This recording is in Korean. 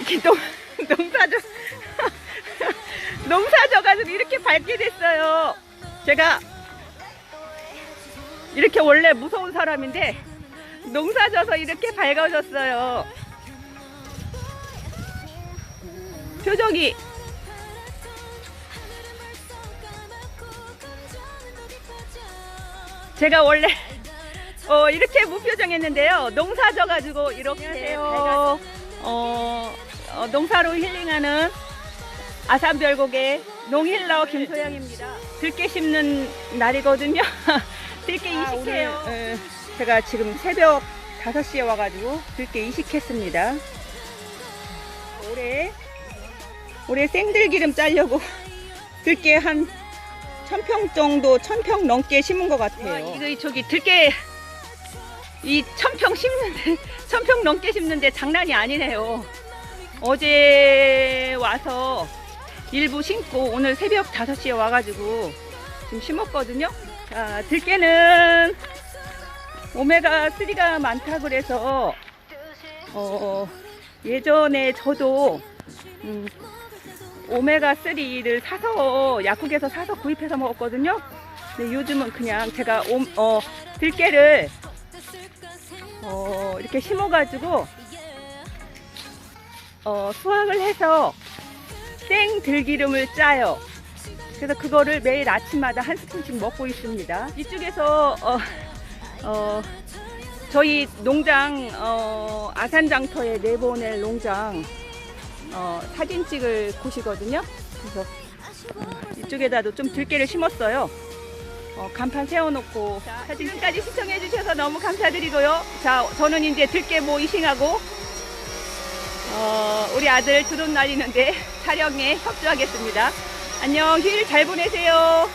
이게 농, 농사져 농사져가서 이렇게 밝게 됐어요. 제가 이렇게 원래 무서운 사람인데 농사져서 이렇게 밝아졌어요. 표정이 제가 원래 어, 이렇게 무표정했는데요. 농사 져가지고 이렇게 어, 어, 어, 농사로 힐링하는 아산별곡의 농힐러 김소영입니다. 들깨 심는 날이거든요. 들깨 아, 이식해요. 예, 제가 지금 새벽 5시에 와가지고 들깨 이식했습니다. 올해 올해 생들기름 짜려고 들깨 한 천평 정도, 천평 넘게 심은 것 같아요. 이거 저기 들깨 이 천평 심는데 천평 넘게 심는데 장난이 아니네요. 어제 와서 일부 심고 오늘 새벽 5시에 와가지고 지금 심었거든요. 자, 들깨는 오메가 3가 많다 그래서 어, 예전에 저도 음, 오메가 3를 사서 약국에서 사서 구입해서 먹었거든요. 근데 요즘은 그냥 제가 오, 어, 들깨를 어, 이렇게 심어가지고 어, 수확을 해서 생 들기름을 짜요. 그래서 그거를 매일 아침마다 한 스푼씩 먹고 있습니다. 이쪽에서 어, 어, 저희 농장 어, 아산장터에 내보낼 농장 어, 사진 찍을 곳이거든요. 그래서 어, 이쪽에다도 좀 들깨를 심었어요. 어, 간판 세워놓고 지금까지 시청해 주셔서 너무 감사드리고요. 자, 저는 이제 들깨 모이싱하고 어, 우리 아들 드론 날리는데 촬영에 협조하겠습니다. 안녕, 휴일 잘 보내세요.